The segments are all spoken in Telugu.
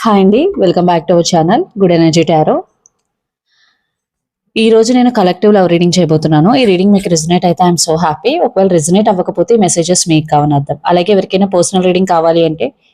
హాయ్ అండి welcome back to our channel good energy tarot ఈ రోజు నేను కలెక్టివ్ లవ్ రీడింగ్ చేయబోతున్నాను. ఈ రీడింగ్ మీకు రిజనేట్ అయితే ఐఎమ్ సో హ్యాపీ ఒకవేళ రిజనేట్ అవ్వకపోతే ఈ మెసేజెస్ మీకు కావని అర్థం అలాగే ఎవరికైనా పర్సనల్ రీడింగ్ కావాలి అంటే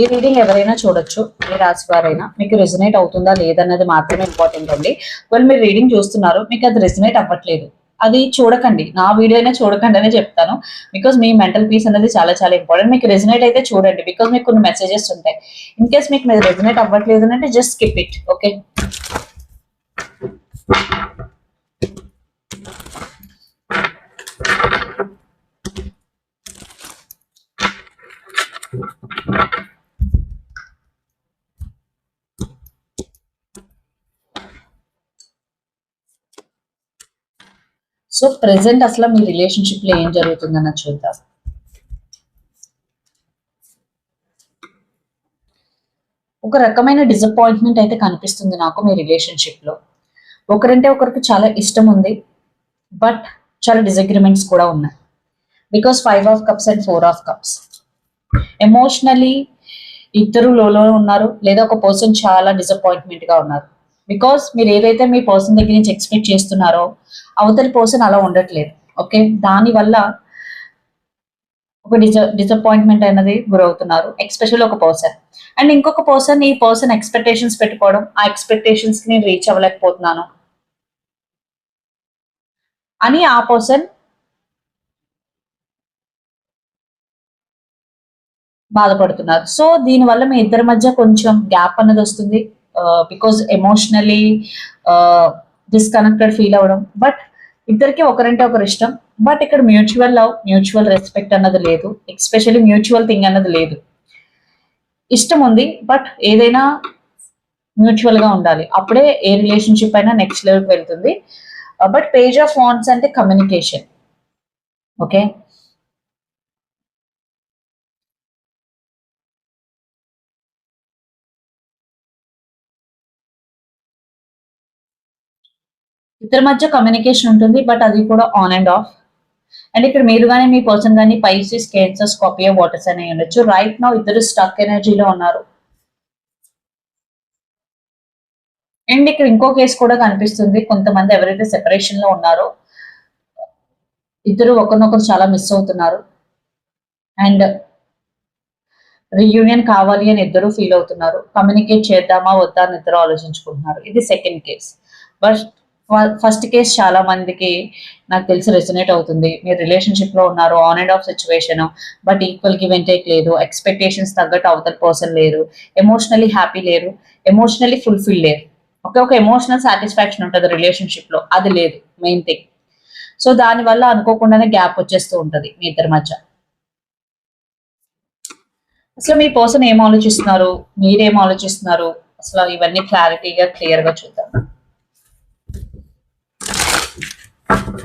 ఈ రీడింగ్ ఎవరైనా చూడొచ్చు ఏ రాశి వారైనా. మీకు రెజినేట్ అవుతుందా లేదన్నది మాత్రమే ఇంపార్టెంట్ అండి. వాళ్ళు మీరు రీడింగ్ చూస్తున్నారు మీకు అది రెజినేట్ అవ్వట్లేదు. అది చూడకండి. నా వీడియో అయినా చూడకండి అనే చెప్తాను. బికాస్ మీ మెంటల్ పీస్ అనేది చాలా చాలా ఇంపార్టెంట్ మీకు రెసినేట్ అయితే చూడండి. బికాస్ మీకు కొన్ని మెసేజెస్ ఉంటాయి. ఇన్ కేస్ మీకు రెజినేట్ అవ్వట్లేదు అంటే just skip it okay so present అసలు మీ రిలేషన్షిప్లో ఏం జరుగుతుందన్న చూద్దాం. ఒక రకమైన డిసప్పాయింట్మెంట్ అయితే కనిపిస్తుంది నాకు మీ రిలేషన్షిప్లో. ఒకరంటే ఒకరికి చాలా ఇష్టం ఉంది బట్ చాలా డిసగ్రిమెంట్స్ కూడా ఉన్నాయి. Because five of cups and four of cups emotionally ఇద్దరు లోలో ఉన్నారు లేదా ఒక పర్సన్ చాలా డిసప్పాయింట్మెంట్గా ఉన్నారు. బికాస్ మీరు ఏదైతే మీ పర్సన్ దగ్గర నుంచి ఎక్స్పెక్ట్ చేస్తున్నారో అవతలి పర్సన్ అలా ఉండట్లేదు. ఓకే దానివల్ల ఒక డిజ డిసప్పాయింట్మెంట్ అనేది గురవుతున్నారు ఎక్స్పెషల్ ఒక పర్సన్ అండ్ ఇంకొక పర్సన్ ఈ పర్సన్ ఎక్స్పెక్టేషన్స్ పెట్టుకోవడం ఆ ఎక్స్పెక్టేషన్స్కి నేను రీచ్ అవ్వలేకపోతున్నాను. అని ఆ పర్సన్ బాధపడుతున్నారు. సో దీనివల్ల మీ ఇద్దరి మధ్య కొంచెం గ్యాప్ అనేది వస్తుంది బికాజ్ ఎమోషనలీ డిస్కనెక్టెడ్ ఫీల్ అవ్వడం. బట్ ఇద్దరికి ఒకరంటే ఒకరు ఇష్టం. బట్ ఇక్కడ మ్యూచువల్ లవ్ మ్యూచువల్ రెస్పెక్ట్ అన్నది లేదు. ఎక్స్పెషల్లీ మ్యూచువల్ థింగ్ అన్నది లేదు. ఇష్టం ఉంది బట్ ఏదైనా మ్యూచువల్గా ఉండాలి. అప్పుడే ఏ రిలేషన్షిప్ అయినా నెక్స్ట్ లెవెల్కి వెళ్తుంది. బట్ పేజ్ ఆఫ్ ఫాన్స్ అంటే కమ్యూనికేషన్ ఓకే ఇద్దరి మధ్య కమ్యూనికేషన్ ఉంటుంది బట్ అది కూడా ఆన్ అండ్ ఆఫ్ అండ్ ఇక్కడ మీరు కానీ మీ పర్సన్ కానీ పైసెస్ క్యాన్సర్స్ కాపీ వాటర్స్ అనేవి ఉండొచ్చు. రైట్ నా ఇద్దరు స్టక్ ఎనర్జీలో ఉన్నారు. అండ్ ఇక్కడ ఇంకో కేసు కూడా కనిపిస్తుంది. కొంతమంది ఎవరైతే సెపరేషన్లో ఉన్నారో ఇద్దరు ఒకరినొకరు చాలా మిస్ అవుతున్నారు. అండ్ రీయూనియన్ కావాలి అని ఇద్దరు ఫీల్ అవుతున్నారు. కమ్యూనికేట్ చేద్దామా వద్దా అని ఇద్దరు ఆలోచించుకుంటున్నారు. ఇది second case but first case చాలా మందికి నాకు తెలిసి రెసినేట్ అవుతుంది. మీరు రిలేషన్షిప్లో ఉన్నారు on and off situation but equal give and take లేదు. ఎక్స్పెక్టేషన్స్ తగ్గట్టు అవతల పర్సన్ లేరు. ఎమోషనలీ హ్యాపీ లేరు. ఎమోషనలీ ఫుల్ఫిల్ లేరు. ఒకే ఒక ఎమోషనల్ సాటిస్ఫాక్షన్ ఉంటుంది రిలేషన్షిప్లో. అది లేదు మెయిన్ థింగ్ సో దాని వల్ల అనుకోకుండానే గ్యాప్ వచ్చేస్తూ ఉంటుంది మీ ఇద్దరి మధ్య. అసలు మీ పర్సన్ ఏం ఆలోచిస్తున్నారు? మీరేం ఆలోచిస్తున్నారు? అసలు ఇవన్నీ క్లారిటీగా క్లియర్గా చూద్దాం. సో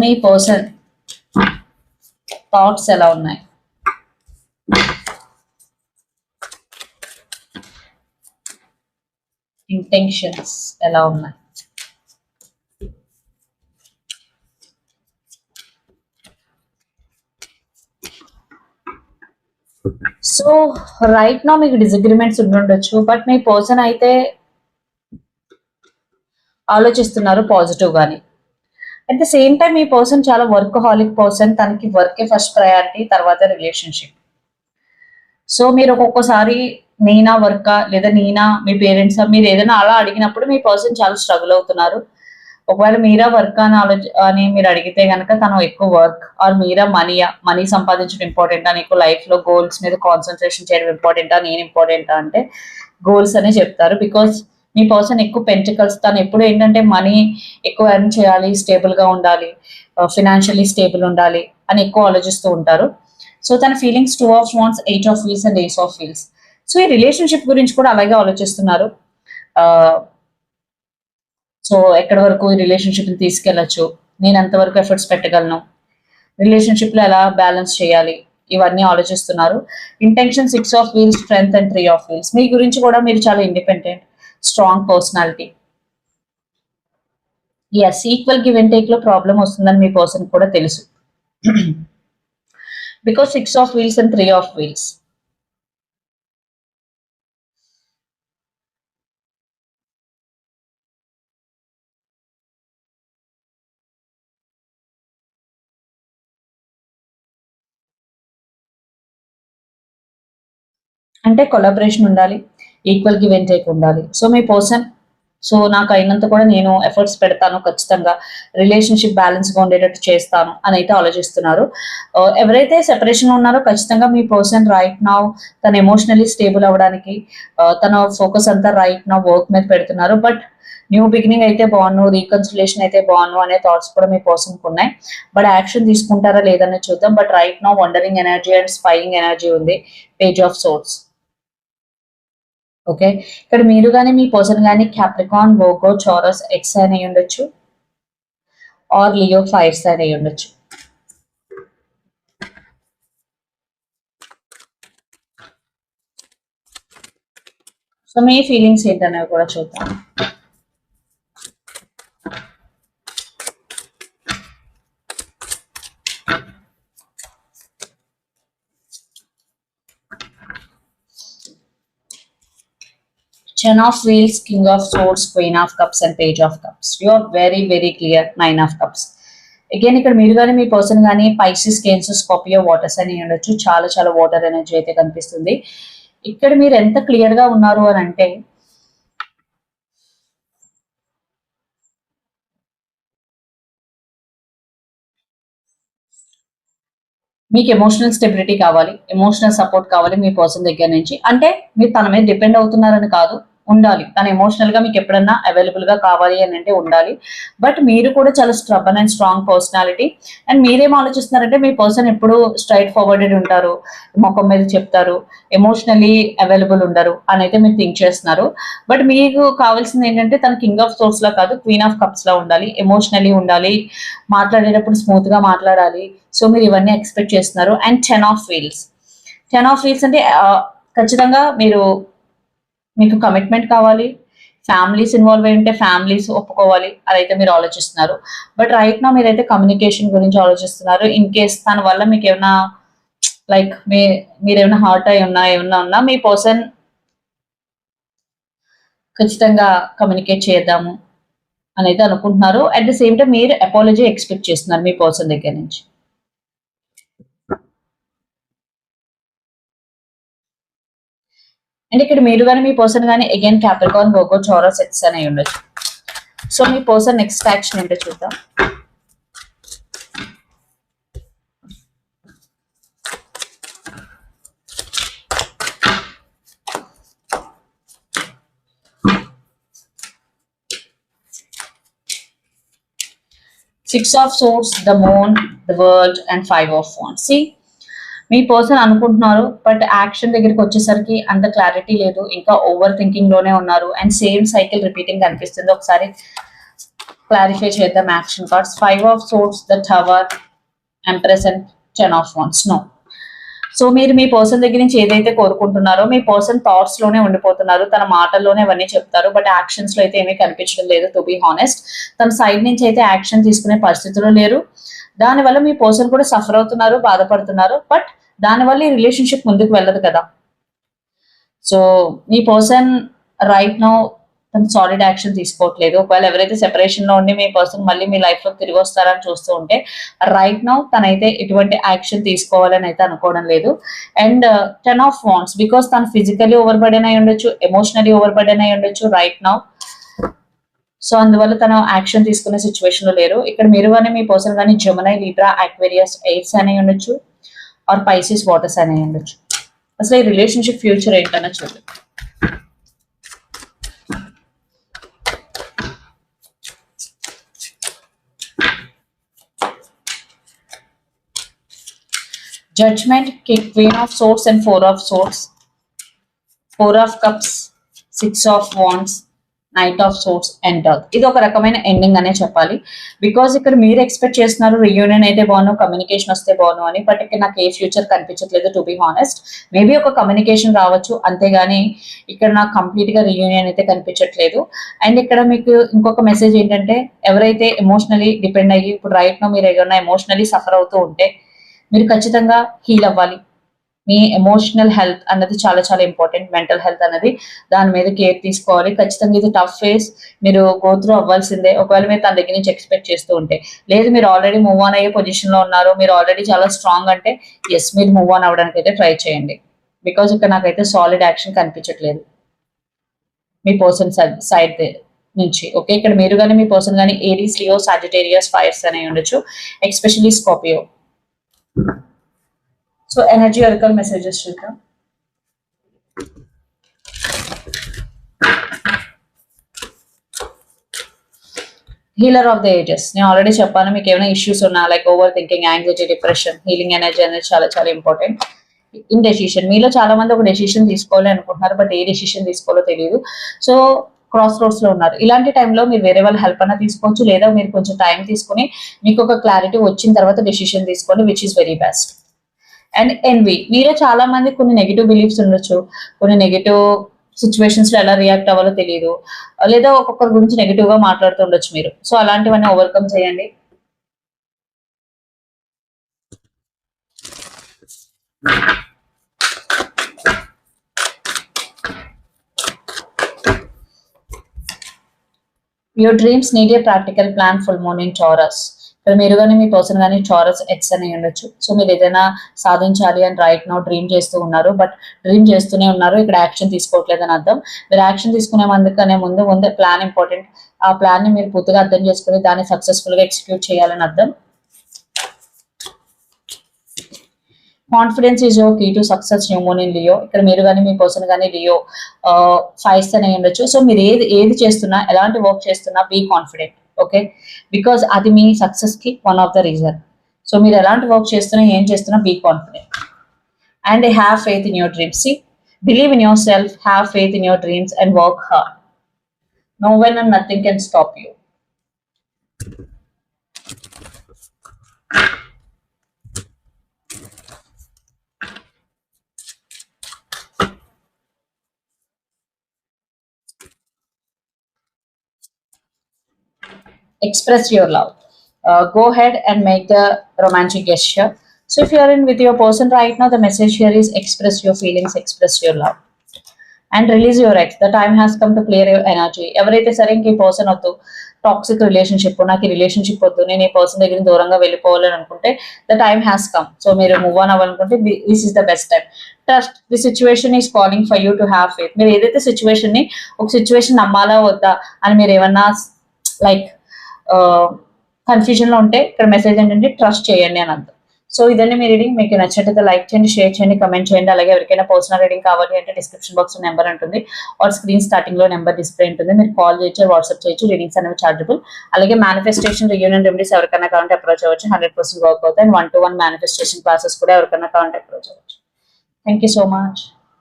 మీ పర్సన్ థాట్స్ ఎలా ఉన్నాయి? ఇంటెన్షన్స్ ఎలా ఉన్నాయి? సో రైట్ నా మీకు డిసగ్రిమెంట్స్ ఉండొచ్చు బట్ మీ పర్సన్ అయితే ఆలోచిస్తున్నారు పాజిటివ్ గాని. అట్ ద సేమ్ టైం ఈ పర్సన్ చాలా వర్క్ హాలిక్ పర్సన్ తనకి వర్కే ఫస్ట్ ప్రయారిటీ తర్వాత రిలేషన్షిప్ సో మీరు ఒక్కొక్కసారి నేనా వర్కా లేదా నేనా మీ పేరెంట్స్ మీరు ఏదైనా అలా అడిగినప్పుడు మీ పర్సన్ చాలా స్ట్రగుల్ అవుతున్నారు. ఒకవేళ మీరా వర్క్ అని ఆలోచ అని మీరు అడిగితే కనుక తను ఎక్కువ వర్క్ ఆర్ మీరా మనీ మనీ సంపాదించడం ఇంపార్టెంట్ అని ఎక్కువ లైఫ్లో గోల్స్ మీద కాన్సన్ట్రేషన్ చేయడం ఇంపార్టెంటా నేను ఇంపార్టెంటా అంటే గోల్స్ అనే చెప్తారు. బికాస్ మీ పర్సన్ ఎక్కువ పెంటికల్స్ తను ఎప్పుడు ఏంటంటే మనీ ఎక్కువ ఎర్న్ చేయాలి స్టేబుల్గా ఉండాలి ఫినాన్షియలీ స్టేబుల్ ఉండాలి అని ఎక్కువ ఆలోచిస్తూ ఉంటారు. సో తన feelings two of wands eight of wheels and eight of wheels so ఈ రిలేషన్షిప్ గురించి కూడా అలాగే ఆలోచిస్తున్నారు. సో ఎక్కడి వరకు ఈ రిలేషన్షిప్ని తీసుకెళ్ళచ్చు? నేను ఎంతవరకు ఎఫర్ట్స్ పెట్టగలను? రిలేషన్షిప్లో ఎలా బ్యాలెన్స్ చేయాలి? ఇవన్నీ ఆలోచిస్తున్నారు. Intention six of wheels strength and three of wheels మీ గురించి కూడా మీరు చాలా independent strong personality yes equal give and టేక్లో problem వస్తుందని మీ పర్సన్ కూడా తెలుసు. Because six of wheels and three of wheels అంటే కొలాబరేషన్ ఉండాలి ఈక్వల్ గివ్ అండ్ టేక్ ఉండాలి. సో మీ పర్సన్ సో నాకు అయినంత కూడా నేను ఎఫర్ట్స్ పెడతాను ఖచ్చితంగా. రిలేషన్షిప్ బ్యాలెన్స్గా ఉండేటట్టు చేస్తాను అని అయితే ఆలోచిస్తున్నారు. Uh, ఎవరైతే సెపరేషన్ ఉన్నారో ఖచ్చితంగా మీ పర్సన్ రైట్ నౌ తను ఎమోషనలీ స్టేబుల్ అవ్వడానికి uh, తన ఫోకస్ అంతా రైట్ నా వర్క్ మీద పెడుతున్నారు. బట్ న్యూ బిగినింగ్ అయితే బాగున్నాను రీకన్సిలేషన్ అయితే బాగున్నాను అనే థాట్స్ కూడా మీ పర్సన్కి ఉన్నాయి. బట్ యాక్షన్ తీసుకుంటారా లేదని చూద్దాం. But right now wandering energy and spying energy ఉంది. పేజ్ ఆఫ్ సోర్స్ ఓకే ఇక్కడ మీరు కానీ మీ పర్సన్ కానీ క్యాప్రికాన్ బోకో చోరస్ ఎక్స్ అని అయి ఉండొచ్చు. ఆర్ లియో ఫైర్స్ సైన్ అయి ఉండొచ్చు. సో మీ ఫీలింగ్స్ ఏంటనేవి కూడా చూద్దాం. Ten of Wheels, King of Swords, Queen of Cups, and Page of Cups. You are very, very clear. Nine of Cups. Again ఇక్కడ మీరు కానీ మీ పర్సన్ కానీ పైసిస్ కేన్స్ స్కాపియో వాటర్స్ అని ఉండొచ్చు చాలా చాలా వాటర్ ఎనర్జీ అయితే కనిపిస్తుంది ఇక్కడ మీరు ఎంత క్లియర్గా ఉన్నారు అని అంటే మీకు ఎమోషనల్ స్టెబిలిటీ కావాలి ఎమోషనల్ సపోర్ట్ కావాలి మీ పర్సన్ దగ్గర నుంచి అంటే మీరు తన మీద డిపెండ్ అవుతున్నారని కాదు ఉండాలి. తను ఎమోషనల్గా మీకు ఎప్పుడన్నా అవైలబుల్గా కావాలి అని అంటే ఉండాలి. బట్ మీరు కూడా చాలా stubborn and strong personality and మీరేం ఆలోచిస్తున్నారంటే మీ పర్సన్ ఎప్పుడు స్ట్రైట్ ఫార్వర్డెడ్ ఉంటారు. ముఖం మీద చెప్తారు. ఎమోషనలీ అవైలబుల్ ఉండరు అని అయితే మీరు థింక్ చేస్తున్నారు. బట్ మీకు కావాల్సింది ఏంటంటే తన కింగ్ ఆఫ్ సోర్స్ లా కాదు క్వీన్ ఆఫ్ కప్స్ లా ఉండాలి. ఎమోషనలీ ఉండాలి. మాట్లాడేటప్పుడు స్మూత్గా మాట్లాడాలి. సో మీరు ఇవన్నీ ఎక్స్పెక్ట్ చేస్తున్నారు. And ten of wheels ten of wheels అంటే ఖచ్చితంగా మీరు మీకు కమిట్మెంట్ కావాలి ఫ్యామిలీస్ ఇన్వాల్వ్ అయి ఉంటే ఫ్యామిలీస్ ఒప్పుకోవాలి అదైతే మీరు ఆలోచిస్తున్నారు. బట్ రైట్ నా మీరైతే కమ్యూనికేషన్ గురించి ఆలోచిస్తున్నారు. ఇన్ కేస్ దాని వల్ల మీకు ఏమైనా లైక్ మీ మీరు ఏమైనా హర్ట్ అయి ఉన్నా ఏమన్నా ఉన్నా మీ పర్సన్ ఖచ్చితంగా కమ్యూనికేట్ చేద్దాము అని అయితే అనుకుంటున్నారు. అట్ ద సేమ్ టైం మీరు అపాలజీ ఎక్స్పెక్ట్ చేస్తున్నారు మీ పర్సన్ దగ్గర నుంచి. అండ్ ఇక్కడ మీరు కానీ మీ పర్సన్ కానీ అగైన్ క్యాప్రికాన్ బోగో చోరా సెట్స్ అని ఉండొచ్చు సో మీ పర్సన్ నెక్స్ట్ యాక్షన్ ఏంటో చూద్దాం six of swords the moon the world and five of phone C మీ పర్సన్ అనుకుంటున్నారు బట్ యాక్షన్ దగ్గరికి వచ్చేసరికి అంత క్లారిటీ లేదు. ఇంకా ఓవర్ థింకింగ్లోనే ఉన్నారు. అండ్ సేమ్ సైకిల్ రిపీటింగ్ కనిపిస్తుంది. ఒకసారి క్లారిఫై చేద్దాం action cards five of swords the tower empress and ten of wands no so మీరు మీ పర్సన్ దగ్గర నుంచి ఏదైతే కోరుకుంటున్నారో మీ పర్సన్ థాట్స్లోనే ఉండిపోతున్నారు. తన మాటల్లోనే అవన్నీ చెప్తారు. బట్ యాక్షన్స్లో అయితే ఏమీ కనిపించడం లేదు టు బి హానెస్ట్ తన సైడ్ నుంచి అయితే యాక్షన్ తీసుకునే పరిస్థితులు లేరు. దానివల్ల మీ పర్సన్ కూడా సఫర్ అవుతున్నారు బాధపడుతున్నారు. బట్ దానివల్ల ఈ రిలేషన్షిప్ ముందుకు వెళ్ళదు కదా. సో మీ పర్సన్ రైట్ నో తను సాలిడ్ యాక్షన్ తీసుకోవట్లేదు. ఒకవేళ ఎవరైతే సెపరేషన్లో ఉండి మీ పర్సన్ మళ్ళీ మీ లైఫ్లో తిరిగి వస్తారని చూస్తూ ఉంటే రైట్ నౌ తనైతే ఎటువంటి యాక్షన్ తీసుకోవాలని అయితే అనుకోవడం లేదు. And ten of wands because తను ఫిజికలీ ఓవర్ బర్డెన్ అయి ఉండొచ్చు ఎమోషనలీ ఓవర్ బర్డెన్ అయి ఉండొచ్చు రైట్ నౌ సో అందువల్ల తను యాక్షన్ తీసుకునే సిచ్యువేషన్లో లేరు. ఇక్కడ మీరు కానీ మీ పర్సన్ కానీ జమునై లీబ్రా అక్వేరియస్ ఎయిడ్స్ అనే ఉండొచ్చు. ఆర్ పైసిస్ వాటర్స్ అనే ఉండొచ్చు అసలు ఈ రిలేషన్షిప్ ఫ్యూచర్ ఏంటన్నా చూడండి Judgment, King, Queen of Swords and Four of Swords, Four of Cups, Six of Wands, knight of swords and Doug ఇది ఒక రకమైన ఎండింగ్ అనే చెప్పాలి. బికాజ్ ఇక్కడ మీరు ఎక్స్పెక్ట్ చేస్తున్నారు రియూనియన్ అయితే బాగున్నావు కమ్యూనికేషన్ వస్తే బాగున్నావు అని బట్ ఇక్కడ నాకు ఏ ఫ్యూచర్ కనిపించట్లేదు టు బి హానెస్ట్ మేబీ ఒక కమ్యూనికేషన్ రావచ్చు అంతేగాని ఇక్కడ నాకు కంప్లీట్గా రియూనియన్ అయితే కనిపించట్లేదు. అండ్ ఇక్కడ మీకు ఇంకొక మెసేజ్ ఏంటంటే ఎవరైతే ఎమోషనలీ డిపెండ్ అయ్యి ఇప్పుడు రైట్ నో మీరు ఏదైనా ఎమోషనలీ సఫర్ అవుతూ ఉంటే మీరు ఖచ్చితంగా హీల్ అవ్వాలి. మీ ఎమోషనల్ హెల్త్ అన్నది చాలా చాలా ఇంపార్టెంట్ మెంటల్ హెల్త్ అనేది దాని మీద కేర్ తీసుకోవాలి. ఖచ్చితంగా ఇది టఫ్ ఫేస్ మీరు గోత్రూ అవ్వాల్సిందే. ఒకవేళ మీరు తన దగ్గర నుంచి ఎక్స్పెక్ట్ చేస్తూ ఉంటే. లేదు మీరు ఆల్రెడీ మూవ్ ఆన్ అయ్యే పొజిషన్లో ఉన్నారు. మీరు ఆల్రెడీ చాలా స్ట్రాంగ్ అంటే ఎస్ మీరు మూవ్ ఆన్ అవ్వడానికి అయితే ట్రై చేయండి. బికాజ్ ఇక్కడ నాకైతే సాలిడ్ యాక్షన్ కనిపించట్లేదు. మీ పర్సన్ సైడ్ నుంచి. ఓకే ఇక్కడ మీరు కానీ మీ పర్సన్ కానీ ఏరీస్ లియో సాజిటేరియస్ ఫైర్స్ అనేవి ఉండొచ్చు. Especially Scorpio so energy oracle messages చూద్దాం. హీలర్ ఆఫ్ ద ఏజెస్ నేను ఆల్రెడీ చెప్పాను మీకు ఏమైనా ఇష్యూస్ ఉన్నా like overthinking anxiety depression healing energy అనేది చాలా చాలా ఇంపార్టెంట్ ఇన్ డెసిషన్ మీలో చాలా మంది ఒక డెసిషన్ తీసుకోవాలి అనుకుంటున్నారు బట్ ఏ డెసిషన్ తీసుకోవాలో తెలియదు సో క్రాస్ రోడ్స్లో ఉన్నారు. ఇలాంటి టైంలో మీరు వేరే వాళ్ళ హెల్ప్ అన్న తీసుకోవచ్చు లేదా మీరు కొంచెం టైం తీసుకుని మీకు ఒక క్లారిటీ వచ్చిన తర్వాత డెసిషన్ తీసుకోండి which is very best and N V వీరే చాలా మంది కొన్ని నెగిటివ్ బిలీఫ్స్ ఉండొచ్చు. కొన్ని నెగిటివ్ సిచ్యువేషన్స్లో ఎలా రియాక్ట్ అవ్వాలో తెలియదు లేదా ఒక్కొక్కరి గురించి నెగిటివ్గా మాట్లాడుతూ ఉండొచ్చు మీరు. సో అలాంటివన్నీ ఓవర్కమ్ చేయండి. Your dreams need a practical plan full moon in చారస్ ఇక్కడ మీరు కానీ మీ పర్సన్ కానీ చారస్ ఎక్స్ అని ఉండొచ్చు. సో మీరు ఏదైనా సాధించాలి అని రైట్ నో డ్రీమ్ చేస్తూ ఉన్నారు బట్ డ్రీమ్ చేస్తూనే ఉన్నారు ఇక్కడ యాక్షన్ తీసుకోవట్లేదు అని అర్థం. మీరు యాక్షన్ తీసుకునే ముందుకనే ముందు ముందే ప్లాన్ ఇంపార్టెంట్ ఆ ప్లాన్ని మీరు పూర్తిగా అర్థం చేసుకుని దాన్ని సక్సెస్ఫుల్గా ఎగ్జిక్యూట్ చేయాలని అర్థం. Confidence is your key to success new moon in Leo ఇక్కడ మీరు కానీ మీ పర్సన్ కానీ లియో ఫైవ్స్ అని ఉండొచ్చు. సో మీరు ఏది ఏది చేస్తున్నా ఎలాంటి వర్క్ చేస్తున్నా బీ కాన్ఫిడెంట్ ఓకే? బికాజ్ అది మీ సక్సెస్కి one of the reason so మీరు ఎలాంటి వర్క్ చేస్తున్నా ఏం చేస్తున్నా be confident and have faith in your dreams see believe in yourself have faith in your dreams and work hard no when and nothing can stop you express your love Uh, go ahead and make the romantic gesture. So if you are in with your person right now, the message here is express your feelings, express and release your ex the time has come to clear your energy ఎవరైతే సరే ఇంక ఈ పర్సన్ వద్దు టాక్సిక్ రిలేషన్షిప్ నాకు ఈ రిలేషన్షిప్ వద్దు నేను ఈ పర్సన్ దగ్గర దూరంగా వెళ్ళిపోవాలని అనుకుంటే the time has come so మీరు మూవ్ ఆన్ అవ్వాలనుకుంటే this is the best time trust the situation is calling for you to have faith మీరు ఏదైతే సిచ్యువేషన్ని ఒక సిచ్యువేషన్ నమ్మాలా వద్దా అని మీరు ఏమన్నా లైక్ కన్ఫ్యూజన్లో ఉంటే ఇక్కడ మెసేజ్ ఏంటంటే ట్రస్ట్ చేయండి అని అంత సో ఇదండి మీ రీడింగ్ మీకు నచ్చినట్లయితే లైక్ చేయండి షేర్ చేయండి కమెంట్ చేయండి. అలాగే ఎవరికైనా పర్సనల్ రీడింగ్ కావాలి అంటే డిస్క్రిప్షన్ బాక్స్ నెంబర్ ఉంటుంది. ఆర్ స్క్రీన్ స్టార్టింగ్లో నెంబర్ డిస్ప్లే ఉంటుంది. మీరు కాల్ చేయొచ్చు వాట్సాప్ చేయొచ్చు రీడింగ్స్ అనేవి చార్జబుల్ అలాగే మేనిఫెస్టేషన్ రియూనియన్ రెమెడీస్ ఎవరికైనా కావాలంటే అప్రోచ్ అవ్వచ్చు. హండ్రెడ్ పర్సెంట్ వర్క్ అవుతాయి. And one to one manifestation classes కూడా ఎవరికైనా కావాలంటే అప్రోచ్ అవ్వచ్చు. Thank you so much